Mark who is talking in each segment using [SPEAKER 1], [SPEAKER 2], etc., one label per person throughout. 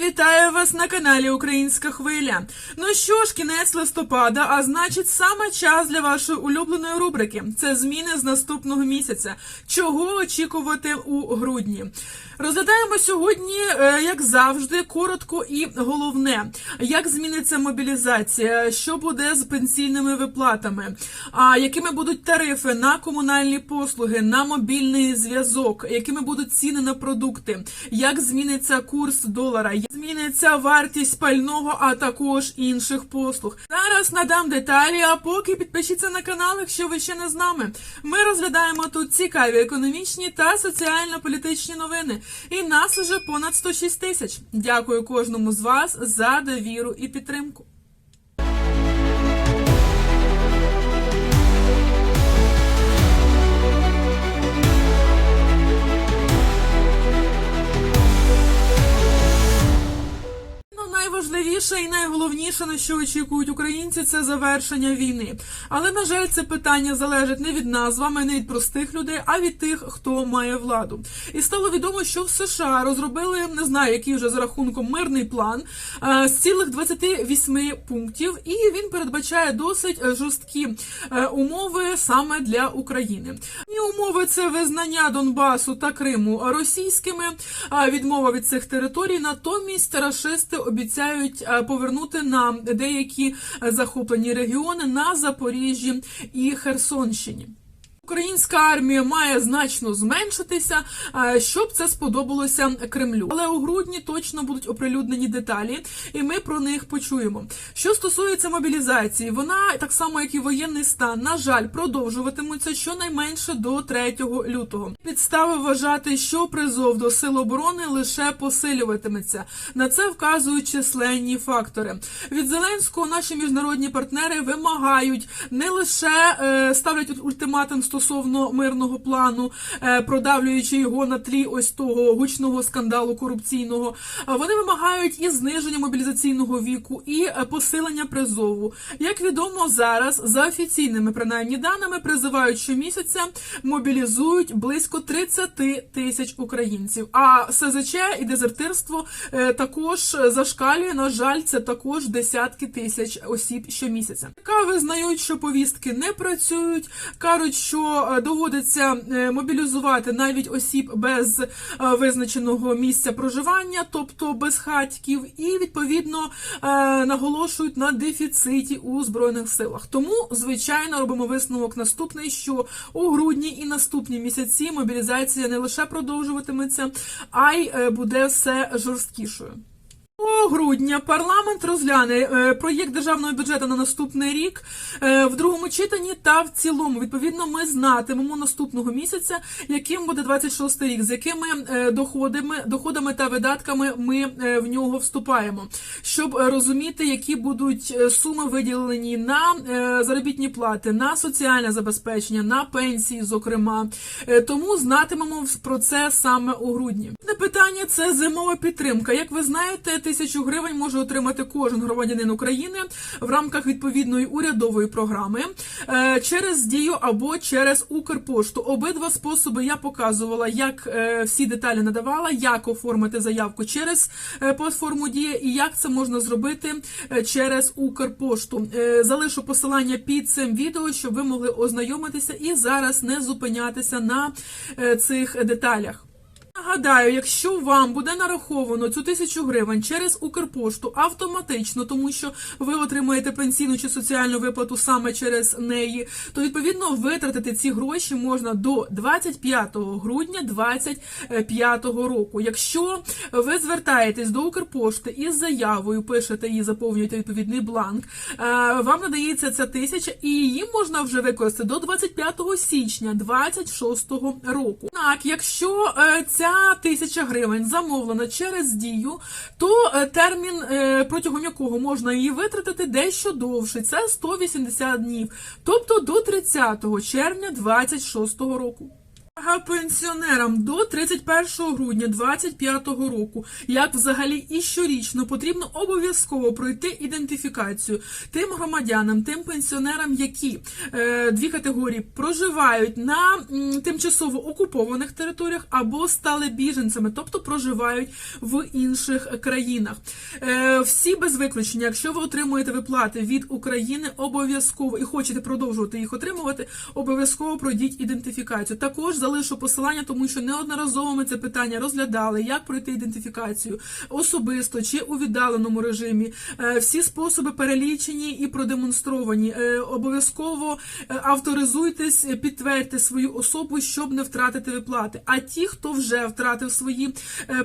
[SPEAKER 1] вітаю вас на каналі Українська Хвиля. Ну що ж, кінець листопада, а значить, саме час для вашої улюбленої рубрики. Це зміни з наступного місяця. Чого очікувати у грудні? Розглядаємо сьогодні, е, як завжди, коротко і головне, як зміниться мобілізація, що буде з пенсійними виплатами, а якими будуть тарифи на комунальні послуги, на мобільний зв'язок, якими будуть ціни на продукти, як зміниться курс долара, зміниться вартість пального, а також інших послуг. Зараз надам деталі. А поки підпишіться на канал, якщо ви ще не з нами. Ми розглядаємо тут цікаві економічні та соціально-політичні новини. І нас уже понад 106 тисяч. Дякую кожному з вас за довіру і підтримку. Найважливіше і найголовніше, на що очікують українці, це завершення війни. Але на жаль, це питання залежить не від нас вами, не від простих людей, а від тих, хто має владу. І стало відомо, що в США розробили не знаю, який вже за рахунком мирний план е, з цілих 28 пунктів, і він передбачає досить жорсткі е, умови саме для України. І умови це визнання Донбасу та Криму російськими, відмова від цих територій. Натомість рашисти обіцяють е, повернути на деякі е, захоплені регіони на Запоріжжі і Херсонщині. Українська армія має значно зменшитися, е, щоб це сподобалося Кремлю. Але у грудні точно будуть оприлюднені деталі, і ми про них почуємо. Що стосується мобілізації, вона так само, як і воєнний стан, на жаль, продовжуватимуться щонайменше до 3 лютого. Підстави вважати, що призов до сил оборони лише посилюватиметься. На це вказують численні фактори. Від Зеленського наші міжнародні партнери вимагають не лише е, ставлять ультиматум стосовно мирного плану, е, продавлюючи його на тлі ось того гучного скандалу корупційного. Вони вимагають і зниження мобілізаційного віку, і е, посилення призову. Як відомо, зараз за офіційними принаймні даними призивають щомісяця, мобілізують близько 30 тисяч українців. А СЗЧ і дезертирство е, також зашкалює. На жаль, це також десятки тисяч осіб щомісяця. Така визнають, що повістки не працюють, кажуть, що е, доводиться е, мобілізувати навіть осіб без е, визначеного місця проживання, тобто без хатьків, і відповідно наголошують на дефіциті у збройних силах. Тому, звичайно, робимо висновок наступний, що у грудні і наступні місяці мобілізація не лише продовжуватиметься, а й буде все жорсткішою. О, грудня парламент розгляне е, проєкт державного бюджету на наступний рік е, в другому читанні та в цілому. Відповідно, ми знатимемо наступного місяця, яким буде 26 рік, з якими е, доходами, доходами та видатками ми в нього вступаємо, щоб розуміти, які будуть суми виділені на заробітні плати, на соціальне забезпечення, на пенсії, зокрема. Тому знатимемо про це саме у грудні. Не питання це зимова підтримка. Як ви знаєте, тисячу гривень може отримати кожен громадянин України в рамках відповідної урядової програми е, через дію або через Укрпошту. Обидва способи я показувала, як е, всі деталі надавала, як оформити заявку через е, платформу Дія і як це можна зробити через Укрпошту. Залишу посилання під цим відео, щоб ви могли ознайомитися і зараз не зупинятися на цих деталях. Нагадаю, якщо вам буде нараховано цю тисячу гривень через Укрпошту автоматично, тому що ви отримаєте пенсійну чи соціальну виплату саме через неї, то відповідно витратити ці гроші можна до 25 грудня 2025 року. Якщо ви звертаєтесь до Укрпошти із заявою, пишете і заповнюєте відповідний бланк, е, вам надається ця тисяча, і її можна вже використати до 25 січня 2026 року. Так, якщо е, ця тисяча гривень замовлена через дію, то е, термін, е, протягом якого можна її витратити, дещо довше: Це 180 днів, тобто до 30 червня 26 року. Пенсіонерам до 31 грудня 2025 року, як взагалі і щорічно, потрібно обов'язково пройти ідентифікацію тим громадянам, тим пенсіонерам, які е, дві категорії проживають на м, тимчасово окупованих територіях або стали біженцями, тобто проживають в інших країнах. Е, всі без виключення, якщо ви отримуєте виплати від України, обов'язково і хочете продовжувати їх отримувати, обов'язково пройдіть ідентифікацію. Також залишу посилання, тому що неодноразово ми це питання розглядали, як пройти ідентифікацію особисто чи у віддаленому режимі. Е, Всі способи перелічені і продемонстровані. Е, Обов'язково е, авторизуйтесь, підтвердьте свою особу, щоб не втратити виплати. А ті, хто вже втратив свої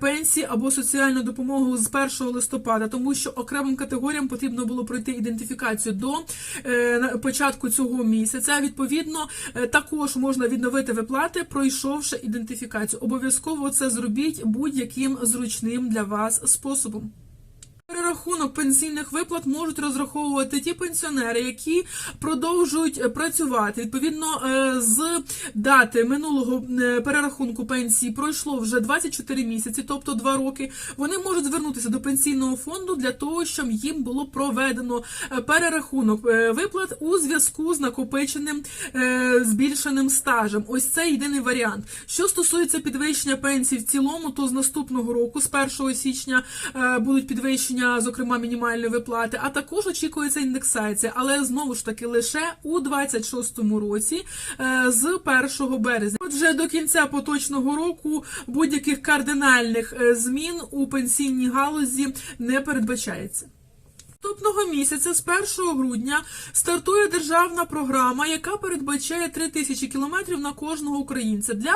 [SPEAKER 1] пенсії або соціальну допомогу з 1 листопада, тому що окремим категоріям потрібно було пройти ідентифікацію до початку цього місяця. Відповідно, також можна відновити виплати, пройшовши ідентифікацію. Обов'язково це зробіть будь-яким зручним для вас способом. Перерахунок пенсійних виплат можуть розраховувати ті пенсіонери, які продовжують е, працювати. Відповідно, е, з дати минулого е, перерахунку пенсії пройшло вже 24 місяці, тобто 2 роки. Вони можуть звернутися до пенсійного фонду для того, щоб їм було проведено перерахунок виплат у зв'язку з накопиченим збільшеним стажем. Ось це єдиний варіант. Що стосується підвищення пенсій в цілому, то з наступного року, з 1 січня, будуть підвищення, зокрема мінімальної виплати, а також очікується індексація, але знову ж таки лише у 26-му році е, з 1 березня. Отже, до кінця поточного року будь-яких кардинальних е, змін у пенсійній галузі не передбачається. Наступного місяця, з 1 грудня, стартує державна програма, яка передбачає 3 тисячі кілометрів на кожного українця для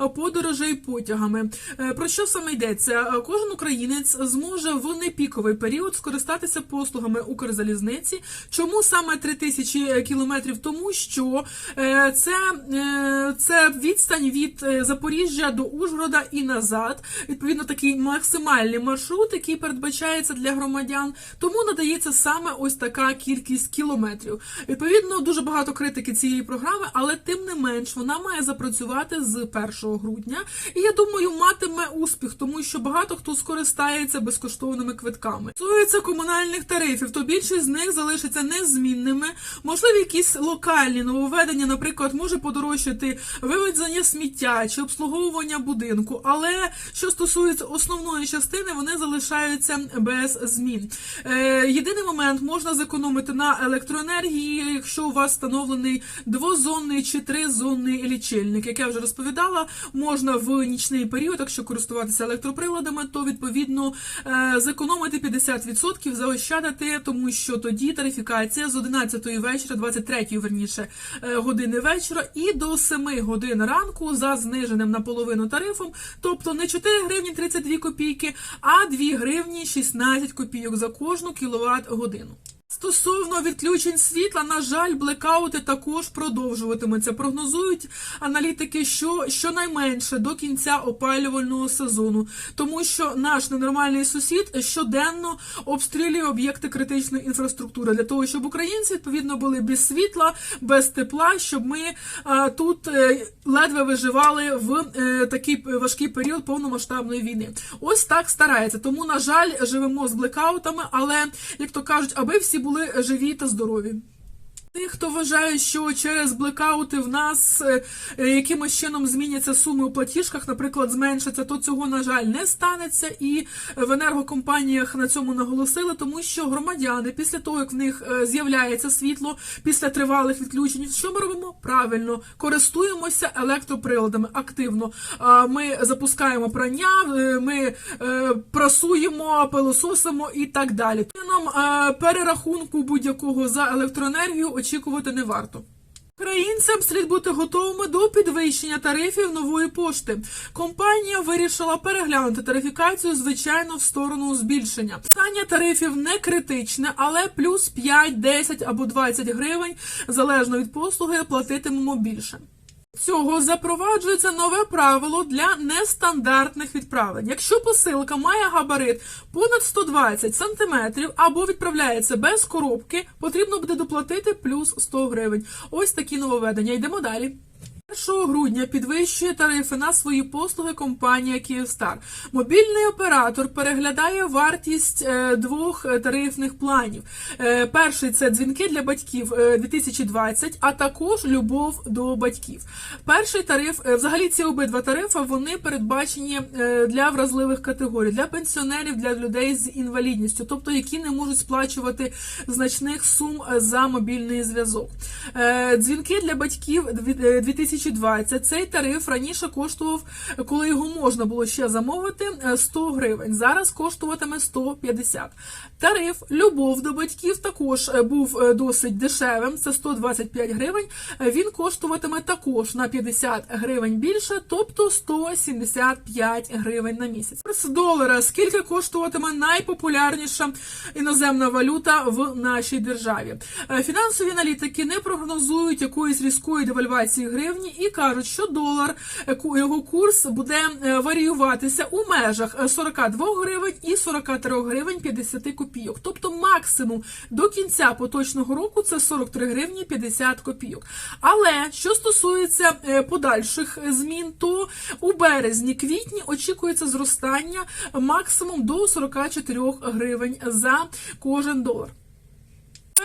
[SPEAKER 1] е, подорожей потягами. Е, Про що саме йдеться? Е, Кожен українець зможе в непіковий період скористатися послугами Укрзалізниці. Чому саме 3 тисячі кілометрів? Тому що е, це, е, це відстань від е, Запоріжжя до Ужгорода і назад. Відповідно, такий максимальний маршрут, який передбачається для громадян. Тому надається саме ось така кількість кілометрів. Відповідно, дуже багато критики цієї програми, але тим не менш вона має запрацювати з 1 грудня. І я думаю, матиме успіх, тому що багато хто скористається безкоштовними квитками. Стосується комунальних тарифів, то більшість з них залишиться незмінними. Можливо, якісь локальні нововведення, наприклад, може подорожчати вивезення сміття чи обслуговування будинку. Але що стосується основної частини, вони залишаються без змін. Е, єдиний момент можна зекономити на електроенергії, якщо у вас встановлений двозонний чи тризонний лічильник. Як я вже розповідала, можна в нічний період, якщо користуватися електроприладами, то відповідно е, зекономити 50%, заощадити, тому що тоді тарифікація з 11 вечора, 23 верніше е, години вечора, і до 7 годин ранку за зниженим наполовину тарифом, тобто не 4 гривні 32 копійки, а 2 гривні 16 копійок за кожну кіловат годину. Стосовно відключень світла, на жаль, блекаути також продовжуватимуться. Прогнозують аналітики, що щонайменше до кінця опалювального сезону, тому що наш ненормальний сусід щоденно обстрілює об'єкти критичної інфраструктури для того, щоб українці відповідно були без світла, без тепла, щоб ми а, тут е, ледве виживали в е, такий важкий період повномасштабної війни. Ось так старається. Тому, на жаль, живемо з блекаутами, але як то кажуть, аби всі були живі та здорові. Тих, хто вважає, що через блекаути в нас е, е, якимось чином зміняться суми у платіжках, наприклад, зменшаться, то цього, на жаль, не станеться. І в енергокомпаніях на цьому наголосили, тому що громадяни після того, як в них е, з'являється світло після тривалих відключень, що ми робимо? Правильно користуємося електроприладами активно. Ми запускаємо прання, ми прасуємо, пилососимо і так далі. Чином перерахунку будь-якого за електроенергію очікувати не варто. Українцям слід бути готовими до підвищення тарифів нової пошти. Компанія вирішила переглянути тарифікацію, звичайно, в сторону збільшення. Стання тарифів не критичне, але плюс 5, 10 або 20 гривень, залежно від послуги, платитимемо більше. Цього запроваджується нове правило для нестандартних відправлень. Якщо посилка має габарит понад 120 см або відправляється без коробки, потрібно буде доплатити плюс 100 гривень. Ось такі нововведення. Йдемо далі. 1 грудня підвищує тарифи на свої послуги компанія Kyivstar. Мобільний оператор переглядає вартість е, двох е, тарифних планів. Е, Перший це дзвінки для батьків е, 2020, а також любов до батьків. Перший тариф, е, взагалі ці обидва тарифи, вони передбачені е, для вразливих категорій, для пенсіонерів, для людей з інвалідністю, тобто які не можуть сплачувати значних сум е, за мобільний зв'язок. Е, Дзвінки для батьків дві- е, 2020. Цей тариф раніше коштував, коли його можна було ще замовити, е, 100 гривень. Зараз коштуватиме 150. Тариф любов до батьків також е, був е, досить дешевим. Це 125 гривень. Е, Він коштуватиме також на 50 гривень більше, тобто 175 гривень на місяць. Курс долара скільки коштуватиме найпопулярніша іноземна валюта в нашій державі? Е, Фінансові аналітики не прогнозують якоїсь різкої девальвації гривні і кажуть, що долар е, його курс буде е, варіюватися у межах е, 42 гривень і 43 гривень 50 копійок. Тобто максимум до кінця поточного року це 43 гривні 50 копійок. Але що стосується е, подальших е, змін, то у березні-квітні очікується зростання максимум до 44 гривень за кожен долар.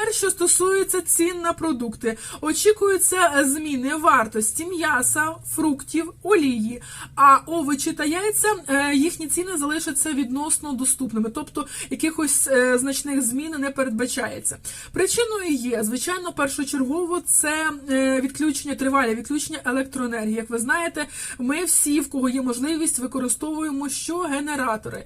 [SPEAKER 1] Тепер, що стосується цін на продукти, очікуються зміни вартості м'яса, фруктів, олії, а овочі та яйця е, їхні ціни залишаться відносно доступними, тобто якихось е, значних змін не передбачається. Причиною є, звичайно, першочергово це е, відключення тривалі, відключення електроенергії. Як ви знаєте, ми всі, в кого є можливість, використовуємо що генератори,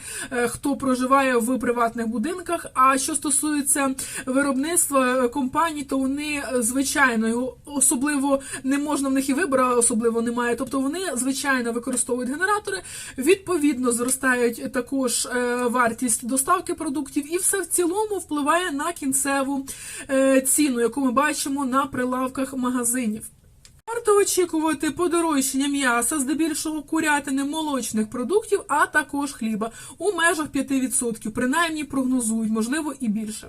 [SPEAKER 1] хто проживає в приватних будинках. А що стосується виробництва е, компаній, то вони е, звичайно особливо не можна в них і вибору, особливо немає. Тобто вони звичайно використовують генератори. Відповідно, зростають також е, вартість доставки продуктів, і все в цілому впливає на кінцеву ціну, яку ми бачимо на прилавках магазинів. Варто очікувати подорожчання м'яса, здебільшого курятини, молочних продуктів, а також хліба у межах 5%, принаймні прогнозують, можливо, і більше.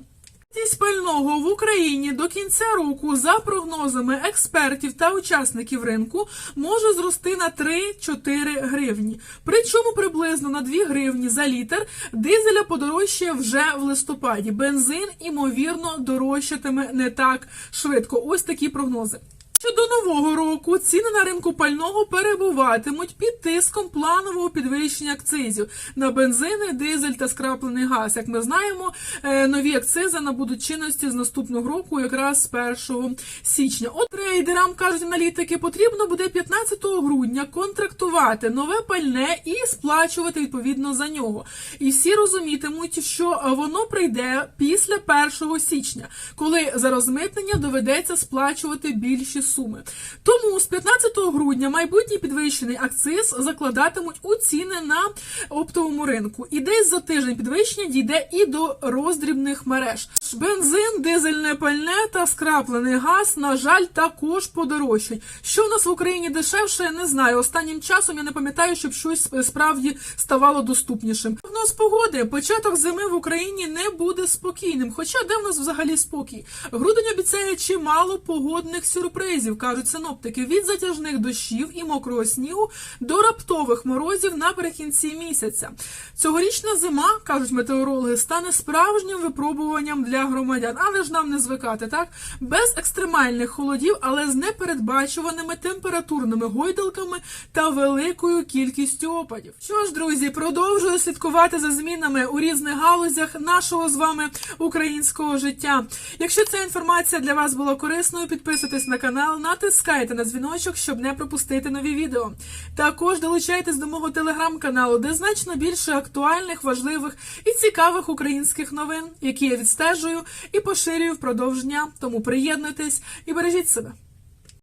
[SPEAKER 1] Вартість пального в Україні до кінця року, за прогнозами експертів та учасників ринку, може зрости на 3-4 гривні. Причому приблизно на 2 гривні за літр дизеля подорожчає вже в листопаді. Бензин, імовірно, дорожчатиме не так швидко. Ось такі прогнози. Щодо нового року ціни на ринку пального перебуватимуть під тиском планового підвищення акцизів на бензини, дизель та скраплений газ. Як ми знаємо, е, нові акцизи набудуть чинності з наступного року, якраз з 1 січня. От трейдерам кажуть аналітики, потрібно буде 15 грудня контрактувати нове пальне і сплачувати відповідно за нього. І всі розумітимуть, що воно прийде після 1 січня, коли за розмитнення доведеться сплачувати більші суми. Тому з 15 грудня майбутній підвищений акциз закладатимуть у ціни на оптовому ринку. І десь за тиждень підвищення дійде і до роздрібних мереж. Бензин, дизельне пальне та скраплений газ, на жаль, також подорожчать. Що в нас в Україні дешевше, я не знаю. Останнім часом я не пам'ятаю, щоб щось справді ставало доступнішим. Прогноз погоди, початок зими в Україні не буде спокійним. Хоча де в нас взагалі спокій? Грудень обіцяє чимало погодних сюрпризів, кажуть синоптики, від затяжних дощів і мокрого снігу до раптових морозів наприкінці місяця. Цьогорічна зима, кажуть метеорологи, стане справжнім випробуванням для громадян, але ж нам не звикати, так? Без екстремальних холодів, але з непередбачуваними температурними гойдалками та великою кількістю опадів. Що ж, друзі, продовжую слідкувати за змінами у різних галузях нашого з вами українського життя. Якщо ця інформація для вас була корисною, підписуйтесь на канал, натискайте на дзвіночок, щоб не пропустити нові відео. Також долучайтесь до мого телеграм-каналу, де значно більше актуальних, важливих і цікавих українських новин, які я відстежую і поширюю впродовж дня. Тому приєднуйтесь і бережіть себе.